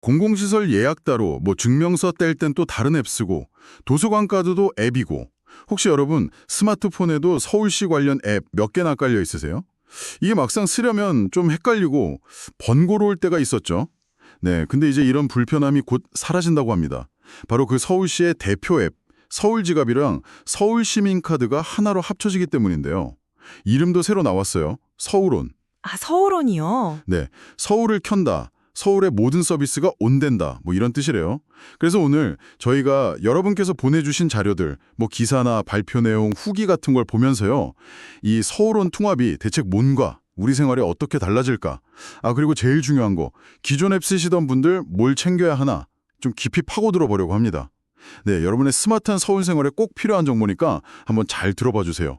공공시설 예약 따로, 뭐 증명서 뗄 땐 또 다른 앱 쓰고, 도서관 카드도 앱이고, 혹시 여러분 스마트폰에도 서울시 관련 앱 몇 개나 깔려 있으세요? 이게 막상 쓰려면 좀 헷갈리고 번거로울 때가 있었죠. 네, 근데 이제 이런 불편함이 곧 사라진다고 합니다. 바로 그 서울시의 대표 앱, 서울지갑이랑 서울시민카드가 하나로 합쳐지기 때문인데요. 이름도 새로 나왔어요. 서울온. 아, 서울원이요? 네, 서울을 켠다. 서울의 모든 서비스가 온된다. 뭐 이런 뜻이래요. 그래서 오늘 저희가 여러분께서 보내주신 자료들, 뭐 기사나 발표 내용, 후기 같은 걸 보면서요. 이 서울온 통합이 대체 뭔가, 우리 생활에 어떻게 달라질까? 아, 그리고 제일 중요한 거, 기존 앱 쓰시던 분들 뭘 챙겨야 하나? 좀 깊이 파고들어 보려고 합니다. 네, 여러분의 스마트한 서울 생활에 꼭 필요한 정보니까 한번 잘 들어봐 주세요.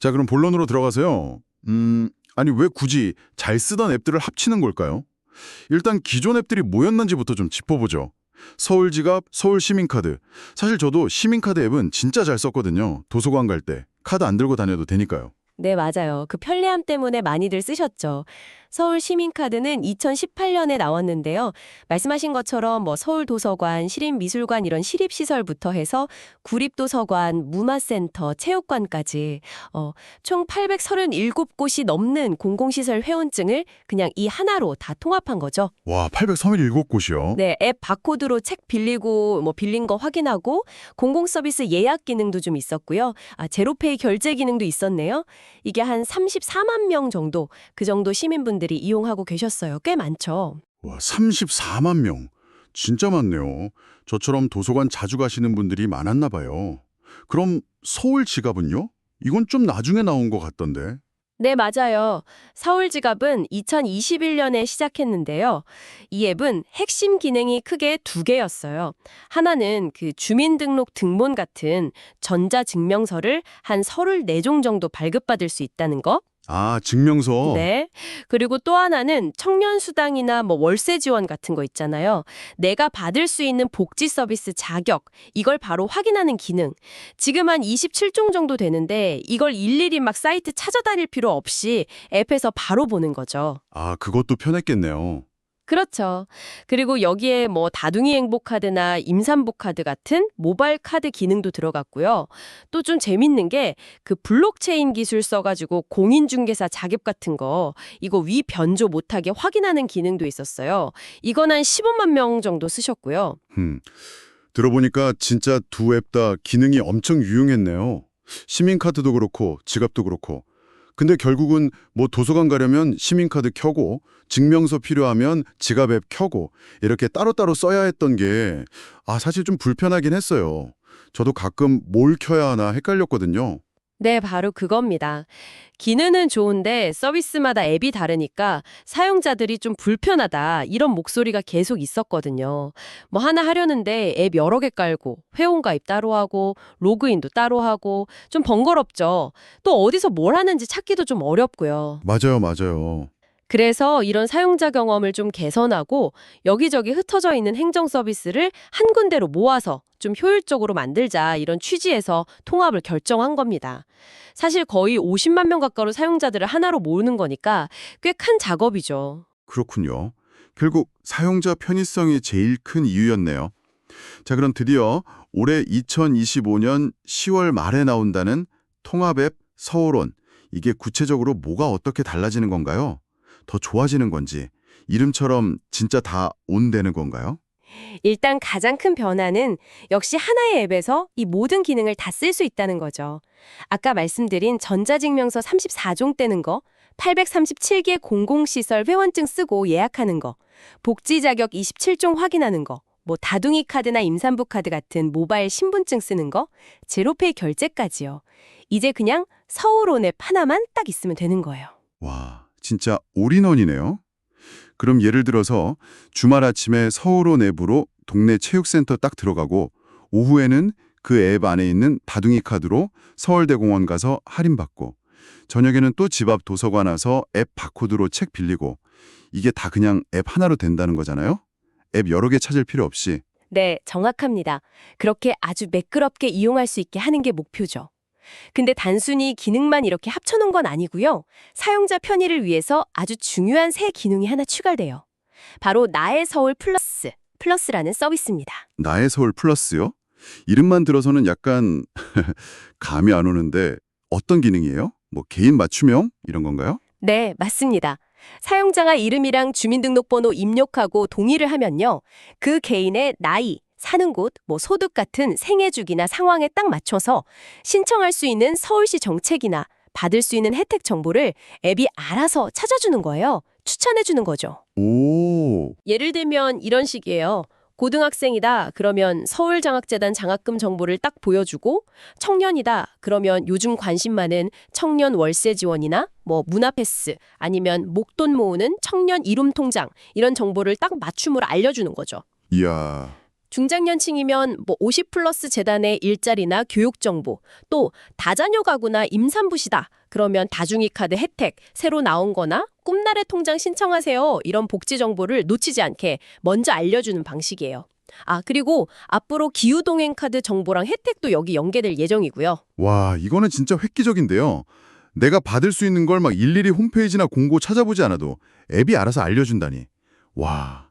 자, 그럼 본론으로 들어가세요. 음, 아니 왜 굳이 잘 쓰던 앱들을 합치는 걸까요? 일단 기존 앱들이 뭐였는지부터 좀 짚어보죠. 서울지갑, 서울시민카드. 사실 저도 시민카드 앱은 진짜 잘 썼거든요. 도서관 갈 때. 카드 안 들고 다녀도 되니까요. 네, 맞아요. 그 편리함 때문에 많이들 쓰셨죠. 서울 시민카드는 2018년에 나왔는데요. 말씀하신 것처럼 뭐 서울 도서관, 시립 미술관 이런 시립 시설부터 해서 구립 도서관, 문화센터, 체육관까지 어, 총 837곳이 넘는 공공시설 회원증을 그냥 이 하나로 다 통합한 거죠. 와, 837곳이요? 네, 앱 바코드로 책 빌리고 뭐 빌린 거 확인하고 공공 서비스 예약 기능도 좀 있었고요. 아, 제로페이 결제 기능도 있었네요. 이게 한 34만 명 정도 그 정도 시민분들이 이용하고 계셨어요. 꽤 많죠. 와, 34만 명. 진짜 많네요. 저처럼 도서관 자주 가시는 분들이 많았나 봐요. 그럼 서울 지갑은요? 이건 좀 나중에 나온 것 같던데. 네, 맞아요. 서울 지갑은 2021년에 시작했는데요. 이 앱은 핵심 기능이 크게 두 개였어요. 하나는 그 주민등록 등본 같은 전자증명서를 한 34종 정도 발급받을 수 있다는 거. 아, 증명서. 네. 그리고 또 하나는 청년 수당이나 뭐 월세 지원 같은 거 있잖아요. 내가 받을 수 있는 복지 서비스 자격, 이걸 바로 확인하는 기능. 지금 한 27종 정도 되는데 이걸 일일이 막 사이트 찾아다닐 필요 없이 앱에서 바로 보는 거죠. 아, 그것도 편했겠네요. 그렇죠. 그리고 여기에 뭐 다둥이 행복 카드나 임산부카드 같은 모바일 카드 기능도 들어갔고요. 또 좀 재밌는 게 그 블록체인 기술 써가지고 공인중개사 자격 같은 거 이거 위 변조 못하게 확인하는 기능도 있었어요. 이건 한 15만 명 정도 쓰셨고요. 음, 들어보니까 진짜 두 앱 다 기능이 엄청 유용했네요. 시민카드도 그렇고 지갑도 그렇고. 근데 결국은 뭐 도서관 가려면 시민카드 켜고 증명서 필요하면 지갑 앱 켜고 이렇게 따로따로 써야 했던 게 아, 사실 좀 불편하긴 했어요. 저도 가끔 뭘 켜야 하나 헷갈렸거든요. 네, 바로 그겁니다. 기능은 좋은데 서비스마다 앱이 다르니까 사용자들이 좀 불편하다 이런 목소리가 계속 있었거든요. 뭐 하나 하려는데 앱 여러 개 깔고 회원가입 따로 하고 로그인도 따로 하고 좀 번거롭죠. 또 어디서 뭘 하는지 찾기도 좀 어렵고요. 맞아요, 맞아요. 그래서 이런 사용자 경험을 좀 개선하고 여기저기 흩어져 있는 행정 서비스를 한 군데로 모아서 좀 효율적으로 만들자 이런 취지에서 통합을 결정한 겁니다. 사실 거의 50만 명 가까운 사용자들을 하나로 모으는 거니까 꽤 큰 작업이죠. 그렇군요. 결국 사용자 편의성이 제일 큰 이유였네요. 자, 그럼 드디어 올해 2025년 10월 말에 나온다는 통합앱 서울원. 이게 구체적으로 뭐가 어떻게 달라지는 건가요? 더 좋아지는 건지, 이름처럼 진짜 다 온되는 건가요? 일단 가장 큰 변화는 역시 하나의 앱에서 이 모든 기능을 다 쓸 수 있다는 거죠. 아까 말씀드린 전자증명서 34종 떼는 거, 837개 공공시설 회원증 쓰고 예약하는 거, 복지 자격 27종 확인하는 거, 뭐 다둥이 카드나 임산부 카드 같은 모바일 신분증 쓰는 거, 제로페이 결제까지요. 이제 그냥 서울온 앱 하나만 딱 있으면 되는 거예요. 와, 진짜 올인원이네요. 그럼 예를 들어서 주말 아침에 서울온 앱으로 동네 체육센터 딱 들어가고 오후에는 그 앱 안에 있는 다둥이 카드로 서울대공원 가서 할인받고 저녁에는 또 집 앞 도서관 와서 앱 바코드로 책 빌리고 이게 다 그냥 앱 하나로 된다는 거잖아요? 앱 여러 개 찾을 필요 없이 네, 정확합니다. 그렇게 아주 매끄럽게 이용할 수 있게 하는 게 목표죠. 근데 단순히 기능만 이렇게 합쳐놓은 건 아니고요. 사용자 편의를 위해서 아주 중요한 새 기능이 하나 추가돼요. 바로 나의 서울 플러스, 플러스라는 서비스입니다. 나의 서울 플러스요? 이름만 들어서는 약간 감이 안 오는데 어떤 기능이에요? 뭐 개인 맞춤형 이런 건가요? 네, 맞습니다. 사용자가 이름이랑 주민등록번호 입력하고 동의를 하면요. 그 개인의 나이, 사는 곳, 뭐 소득 같은 생애 주기나 상황에 딱 맞춰서 신청할 수 있는 서울시 정책이나 받을 수 있는 혜택 정보를 앱이 알아서 찾아주는 거예요. 추천해주는 거죠. 오, 예를 들면 이런 식이에요. 고등학생이다. 그러면 서울장학재단 장학금 정보를 딱 보여주고 청년이다. 그러면 요즘 관심 많은 청년 월세 지원이나 뭐 문화패스 아니면 목돈 모으는 청년 이름 통장 이런 정보를 딱 맞춤으로 알려주는 거죠. 이야, 중장년층이면 뭐 50 플러스 재단의 일자리나 교육 정보, 또 다자녀 가구나 임산부 시다. 그러면 다중이 카드 혜택 새로 나온 거나 꿈나래 통장 신청하세요. 이런 복지 정보를 놓치지 않게 먼저 알려주는 방식이에요. 아, 그리고 앞으로 기후 동행 카드 정보랑 혜택도 여기 연계될 예정이고요. 와, 이거는 진짜 획기적인데요. 내가 받을 수 있는 걸 막 일일이 홈페이지나 공고 찾아보지 않아도 앱이 알아서 알려준다니. 와,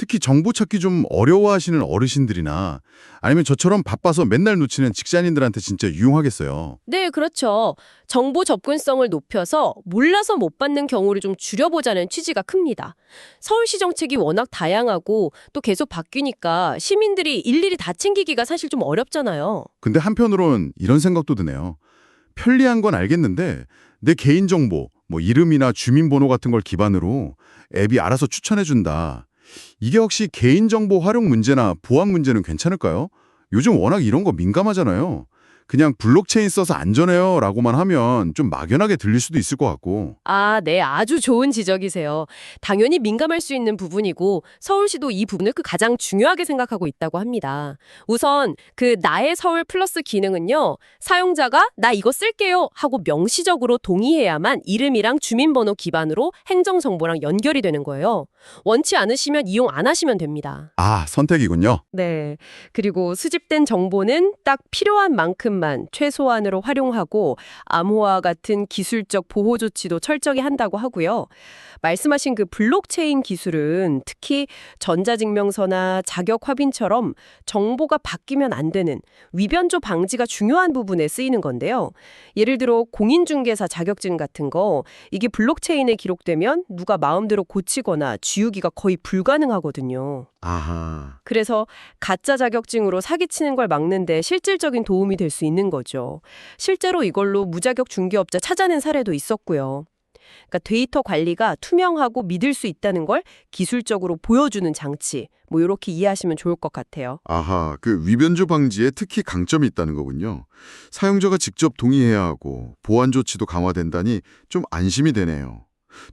특히 정보 찾기 좀 어려워하시는 어르신들이나 아니면 저처럼 바빠서 맨날 놓치는 직장인들한테 진짜 유용하겠어요. 네, 그렇죠. 정보 접근성을 높여서 몰라서 못 받는 경우를 좀 줄여보자는 취지가 큽니다. 서울시 정책이 워낙 다양하고 또 계속 바뀌니까 시민들이 일일이 다 챙기기가 사실 좀 어렵잖아요. 근데 한편으론 이런 생각도 드네요. 편리한 건 알겠는데 내 개인정보, 뭐 이름이나 주민번호 같은 걸 기반으로 앱이 알아서 추천해준다. 이게 혹시 개인정보 활용 문제나 보안 문제는 괜찮을까요? 요즘 워낙 이런 거 민감하잖아요. 그냥 블록체인 써서 안전해요 라고만 하면 좀 막연하게 들릴 수도 있을 것 같고. 아, 네, 아주 좋은 지적이세요. 당연히 민감할 수 있는 부분이고 서울시도 이 부분을 그 가장 중요하게 생각하고 있다고 합니다. 우선 그 나의 서울 플러스 기능은요. 사용자가 나 이거 쓸게요 하고 명시적으로 동의해야만 이름이랑 주민번호 기반으로 행정정보랑 연결이 되는 거예요. 원치 않으시면 이용 안 하시면 됩니다. 아, 선택이군요. 네. 그리고 수집된 정보는 딱 필요한 만큼 만 최소한으로 활용하고 암호화 같은 기술적 보호 조치도 철저히 한다고 하고요. 말씀하신 그 블록체인 기술은 특히 전자증명서나 자격 확인처럼 정보가 바뀌면 안 되는 위변조 방지가 중요한 부분에 쓰이는 건데요. 예를 들어 공인중개사 자격증 같은 거 이게 블록체인에 기록되면 누가 마음대로 고치거나 지우기가 거의 불가능하거든요. 아하. 그래서 가짜 자격증으로 사기치는 걸 막는데 실질적인 도움이 될 수 있는 거죠. 실제로 이걸로 무자격 중개업자 찾아낸 사례도 있었고요. 그러니까 데이터 관리가 투명하고 믿을 수 있다는 걸 기술적으로 보여주는 장치. 뭐 이렇게 이해하시면 좋을 것 같아요. 아하, 그 위변조 방지에 특히 강점이 있다는 거군요. 사용자가 직접 동의해야 하고 보안 조치도 강화된다니 좀 안심이 되네요.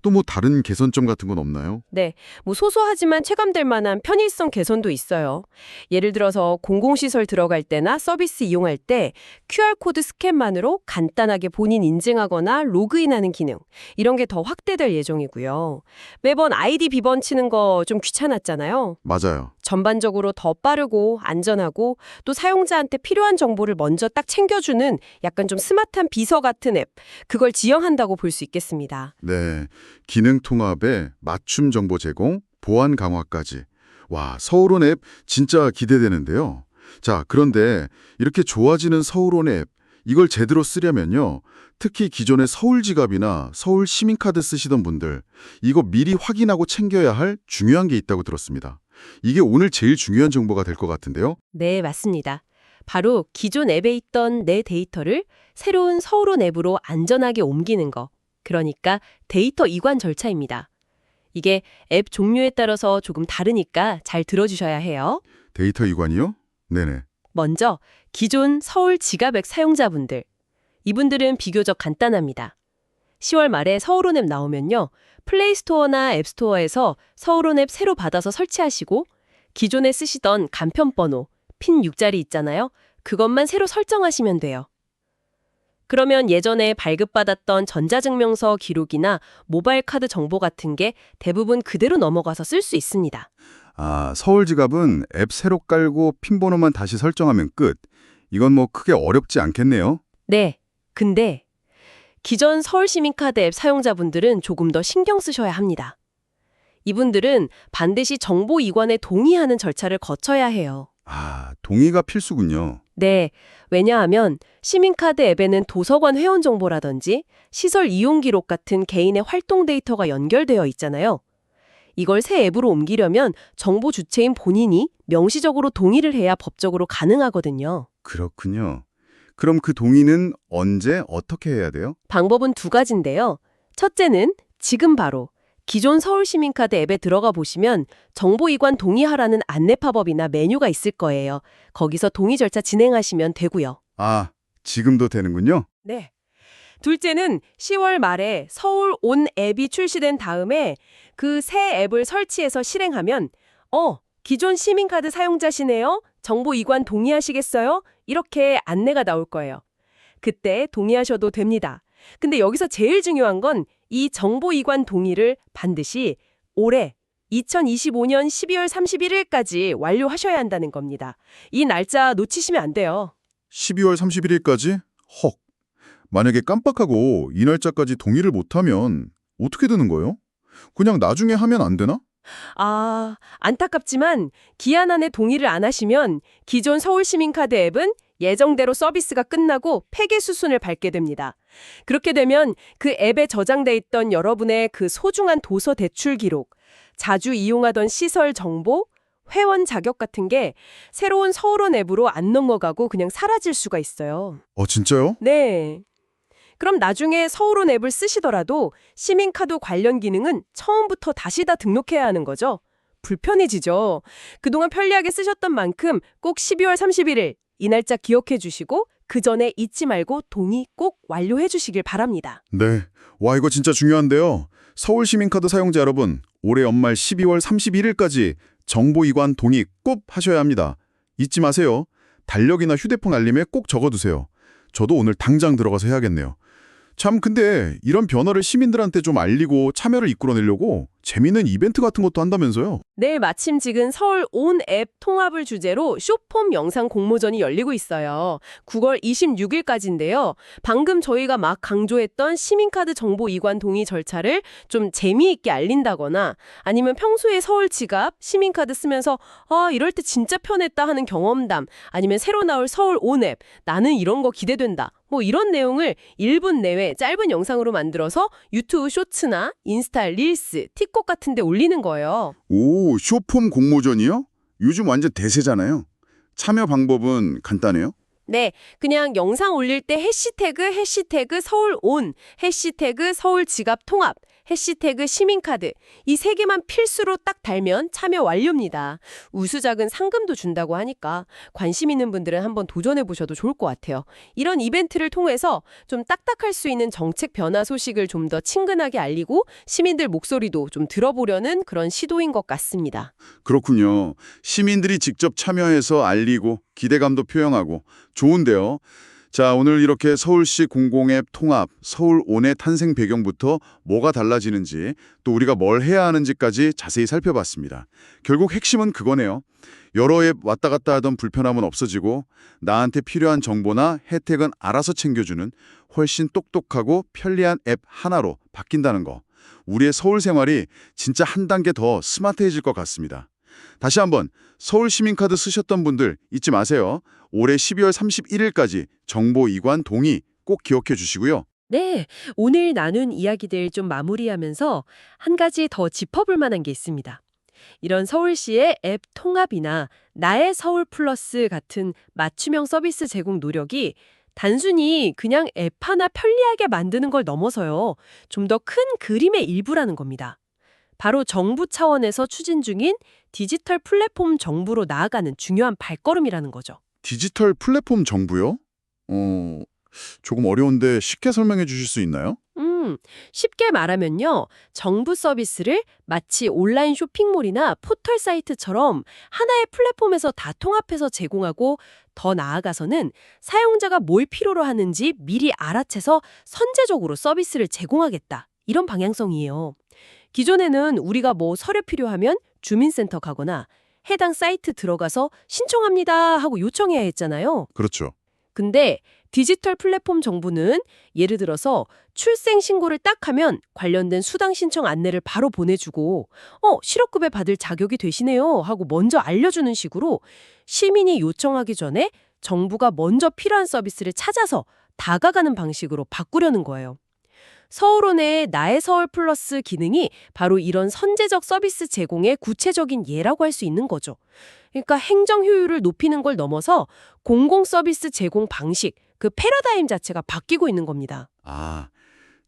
또 뭐 다른 개선점 같은 건 없나요? 네, 뭐 소소하지만 체감될 만한 편의성 개선도 있어요. 예를 들어서 공공시설 들어갈 때나 서비스 이용할 때 QR코드 스캔만으로 간단하게 본인 인증하거나 로그인하는 기능, 이런 게 더 확대될 예정이고요. 매번 아이디 비번 치는 거 좀 귀찮았잖아요. 맞아요. 전반적으로 더 빠르고 안전하고 또 사용자한테 필요한 정보를 먼저 딱 챙겨주는 약간 좀 스마트한 비서 같은 앱, 그걸 지향한다고 볼 수 있겠습니다. 네. 기능 통합에 맞춤 정보 제공, 보안 강화까지. 와, 서울온 앱 진짜 기대되는데요. 자, 그런데 이렇게 좋아지는 서울온 앱, 이걸 제대로 쓰려면요. 특히 기존의 서울 지갑이나 서울 시민카드 쓰시던 분들, 이거 미리 확인하고 챙겨야 할 중요한 게 있다고 들었습니다. 이게 오늘 제일 중요한 정보가 될 것 같은데요. 네, 맞습니다. 바로 기존 앱에 있던 내 데이터를 새로운 서울온 앱으로 안전하게 옮기는 거. 그러니까 데이터 이관 절차입니다. 이게 앱 종류에 따라서 조금 다르니까 잘 들어주셔야 해요. 데이터 이관이요? 네네. 먼저 기존 서울 지갑액 사용자분들. 이분들은 비교적 간단합니다. 10월 말에 서울온 앱 나오면요. 플레이스토어나 앱스토어에서 서울온 앱 새로 받아서 설치하시고 기존에 쓰시던 간편 번호, 핀 6자리 있잖아요. 그것만 새로 설정하시면 돼요. 그러면 예전에 발급받았던 전자증명서 기록이나 모바일 카드 정보 같은 게 대부분 그대로 넘어가서 쓸 수 있습니다. 아, 서울 지갑은 앱 새로 깔고 핀 번호만 다시 설정하면 끝. 이건 뭐 크게 어렵지 않겠네요. 네. 근데 기존 서울시민카드 앱 사용자분들은 조금 더 신경 쓰셔야 합니다. 이분들은 반드시 정보 이관에 동의하는 절차를 거쳐야 해요. 아, 동의가 필수군요. 네. 왜냐하면 시민카드 앱에는 도서관 회원 정보라든지 시설 이용 기록 같은 개인의 활동 데이터가 연결되어 있잖아요. 이걸 새 앱으로 옮기려면 정보 주체인 본인이 명시적으로 동의를 해야 법적으로 가능하거든요. 그렇군요. 그럼 그 동의는 언제 어떻게 해야 돼요? 방법은 두 가지인데요. 첫째는 지금 바로 기존 서울시민카드 앱에 들어가 보시면 정보이관 동의하라는 안내 팝업이나 메뉴가 있을 거예요. 거기서 동의 절차 진행하시면 되고요. 아, 지금도 되는군요. 네. 둘째는 10월 말에 서울 온 앱이 출시된 다음에 그 새 앱을 설치해서 실행하면 어, 기존 시민카드 사용자시네요. 정보 이관 동의하시겠어요? 이렇게 안내가 나올 거예요. 그때 동의하셔도 됩니다. 근데 여기서 제일 중요한 건 이 정보 이관 동의를 반드시 올해 2025년 12월 31일까지 완료하셔야 한다는 겁니다. 이 날짜 놓치시면 안 돼요. 12월 31일까지? 헉. 만약에 깜빡하고 이 날짜까지 동의를 못하면 어떻게 되는 거예요? 그냥 나중에 하면 안 되나? 아, 안타깝지만 기한 안에 동의를 안 하시면 기존 서울시민카드 앱은 예정대로 서비스가 끝나고 폐기 수순을 밟게 됩니다. 그렇게 되면 그 앱에 저장돼 있던 여러분의 그 소중한 도서 대출 기록, 자주 이용하던 시설 정보, 회원 자격 같은 게 새로운 서울원 앱으로 안 넘어가고 그냥 사라질 수가 있어요. 어, 진짜요? 네. 그럼 나중에 서울원 앱을 쓰시더라도 시민카드 관련 기능은 처음부터 다시 다 등록해야 하는 거죠. 불편해지죠. 그동안 편리하게 쓰셨던 만큼 꼭 12월 31일 이 날짜 기억해 주시고 그 전에 잊지 말고 동의 꼭 완료해 주시길 바랍니다. 네. 와, 이거 진짜 중요한데요. 서울 시민카드 사용자 여러분, 올해 연말 12월 31일까지 정보 이관 동의 꼭 하셔야 합니다. 잊지 마세요. 달력이나 휴대폰 알림에 꼭 적어두세요. 저도 오늘 당장 들어가서 해야겠네요. 참 근데 이런 변화를 시민들한테 좀 알리고 참여를 이끌어내려고 재미있는 이벤트 같은 것도 한다면서요? 내일 마침 지금 서울 온 앱 통합을 주제로 쇼폼 영상 공모전이 열리고 있어요. 9월 26일까지인데요. 방금 저희가 막 강조했던 시민카드 정보 이관 동의 절차를 좀 재미있게 알린다거나 아니면 평소에 서울 지갑, 시민카드 쓰면서 아, 이럴 때 진짜 편했다 하는 경험담 아니면 새로 나올 서울 온 앱, 나는 이런 거 기대된다. 뭐 이런 내용을 1분 내외 짧은 영상으로 만들어서 유튜브 쇼츠나 인스타 릴스, 틱톡 같은 데 올리는 거예요. 오, 쇼폼 공모전이요? 요즘 완전 대세잖아요. 참여 방법은 간단해요? 네, 그냥 영상 올릴 때 해시태그 해시태그 서울 온, 해시태그 서울 지갑 통합, 해시태그 시민카드 이 세 개만 필수로 딱 달면 참여 완료입니다. 우수작은 상금도 준다고 하니까 관심 있는 분들은 한번 도전해 보셔도 좋을 것 같아요. 이런 이벤트를 통해서 좀 딱딱할 수 있는 정책 변화 소식을 좀 더 친근하게 알리고 시민들 목소리도 좀 들어보려는 그런 시도인 것 같습니다. 그렇군요. 시민들이 직접 참여해서 알리고 기대감도 표현하고 좋은데요. 자, 오늘 이렇게 서울시 공공앱 통합, 서울 온의 탄생 배경부터 뭐가 달라지는지 또 우리가 뭘 해야 하는지까지 자세히 살펴봤습니다. 결국 핵심은 그거네요. 여러 앱 왔다 갔다 하던 불편함은 없어지고 나한테 필요한 정보나 혜택은 알아서 챙겨주는 훨씬 똑똑하고 편리한 앱 하나로 바뀐다는 거. 우리의 서울 생활이 진짜 한 단계 더 스마트해질 것 같습니다. 다시 한번 서울 시민카드 쓰셨던 분들 잊지 마세요. 올해 12월 31일까지 정보 이관 동의 꼭 기억해 주시고요. 네, 오늘 나눈 이야기들 좀 마무리하면서 한 가지 더 짚어볼 만한 게 있습니다. 이런 서울시의 앱 통합이나 나의 서울 플러스 같은 맞춤형 서비스 제공 노력이 단순히 그냥 앱 하나 편리하게 만드는 걸 넘어서요. 좀 더 큰 그림의 일부라는 겁니다. 바로 정부 차원에서 추진 중인 디지털 플랫폼 정부로 나아가는 중요한 발걸음이라는 거죠. 디지털 플랫폼 정부요? 어, 조금 어려운데 쉽게 설명해 주실 수 있나요? 음, 쉽게 말하면요. 정부 서비스를 마치 온라인 쇼핑몰이나 포털 사이트처럼 하나의 플랫폼에서 다 통합해서 제공하고 더 나아가서는 사용자가 뭘 필요로 하는지 미리 알아채서 선제적으로 서비스를 제공하겠다. 이런 방향성이에요. 기존에는 우리가 뭐 서류 필요하면 주민센터 가거나 해당 사이트 들어가서 신청합니다 하고 요청해야 했잖아요. 그렇죠. 근데 디지털 플랫폼 정보는 예를 들어서 출생 신고를 딱 하면 관련된 수당 신청 안내를 바로 보내주고 어 실업급여 받을 자격이 되시네요 하고 먼저 알려주는 식으로 시민이 요청하기 전에 정부가 먼저 필요한 서비스를 찾아서 다가가는 방식으로 바꾸려는 거예요. 서울원의 나의 서울 플러스 기능이 바로 이런 선제적 서비스 제공의 구체적인 예라고 할 수 있는 거죠. 그러니까 행정 효율을 높이는 걸 넘어서 공공 서비스 제공 방식, 그 패러다임 자체가 바뀌고 있는 겁니다. 아,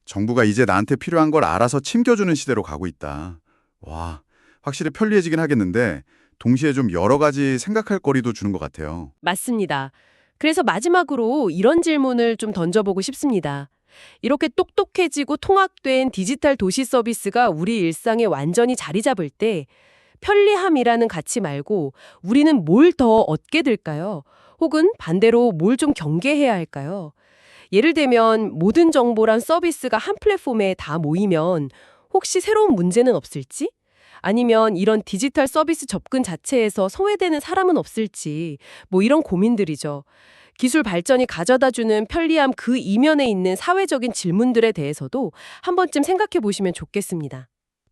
정부가 이제 나한테 필요한 걸 알아서 침겨주는 시대로 가고 있다. 와, 확실히 편리해지긴 하겠는데 동시에 좀 여러 가지 생각할 거리도 주는 것 같아요. 맞습니다. 그래서 마지막으로 이런 질문을 좀 던져보고 싶습니다. 이렇게 똑똑해지고 통합된 디지털 도시 서비스가 우리 일상에 완전히 자리 잡을 때 편리함이라는 가치 말고 우리는 뭘 더 얻게 될까요? 혹은 반대로 뭘 좀 경계해야 할까요? 예를 들면 모든 정보란 서비스가 한 플랫폼에 다 모이면 혹시 새로운 문제는 없을지? 아니면 이런 디지털 서비스 접근 자체에서 소외되는 사람은 없을지 뭐 이런 고민들이죠. 기술 발전이 가져다주는 편리함 그 이면에 있는 사회적인 질문들에 대해서도 한 번쯤 생각해 보시면 좋겠습니다.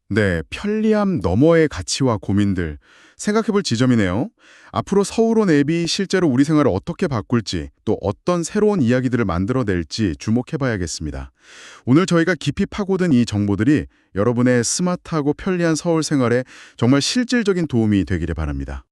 네, 편리함 너머의 가치와 고민들 생각해 볼 지점이네요. 앞으로 서울온 앱이 실제로 우리 생활을 어떻게 바꿀지 또 어떤 새로운 이야기들을 만들어낼지 주목해 봐야겠습니다. 오늘 저희가 깊이 파고든 이 정보들이 여러분의 스마트하고 편리한 서울 생활에 정말 실질적인 도움이 되기를 바랍니다.